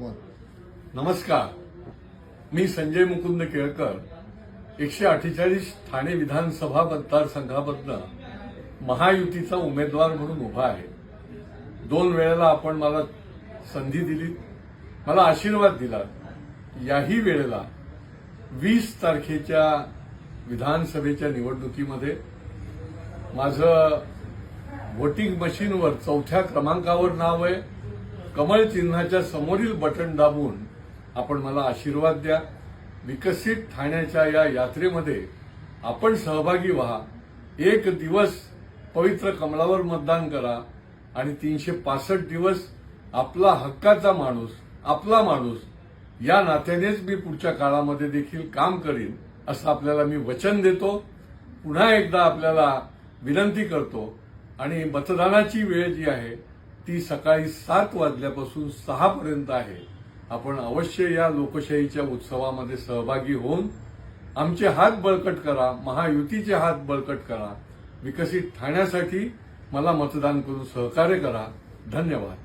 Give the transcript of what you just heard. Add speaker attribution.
Speaker 1: नमस्कार. मी संजय मुकुंद केळकर एकशे अठ्ठेचाळीस ठाणे विधानसभा मतदारसंघामधनं महायुतीचा उमेदवार म्हणून उभा आहे. दोन वेळेला आपण मला संधी दिली मला आशीर्वाद दिला. याही वेळेला वीस तारखेच्या विधानसभेच्या निवडणुकीमध्ये माझं व्होटिंग मशीनवर चौथ्या क्रमांकावर नाव आहे. कमळ चिन्हाच्या समोरील बटन दाबून आपण मला आशीर्वाद द्या. विकसित ठाण्याच्या या यात्रेमध्ये आपण सहभागी व्हा. एक दिवस पवित्र कमळावर मतदान करा आणि तीनशे पासष्ट दिवस आपला हक्काचा माणूस आपला माणूस या नात्यानेच मी पुढच्या काळामध्ये देखील काम करीन असं आपल्याला मी वचन देतो. पुन्हा एकदा आपल्याला विनंती करतो. आणि मतदानाची वेळ जी आहे ती सकाळी सात वाजल्यापासून सहा पर्यंत आहे. आपण अवश्य या लोकशाहीच्या उत्सवामध्ये सहभागी होऊन आमचे हात बळकट करा महायुतीचे हात बळकट करा विकसित ठाण्यासाठी मला मतदान करून सहकार्य करा. धन्यवाद.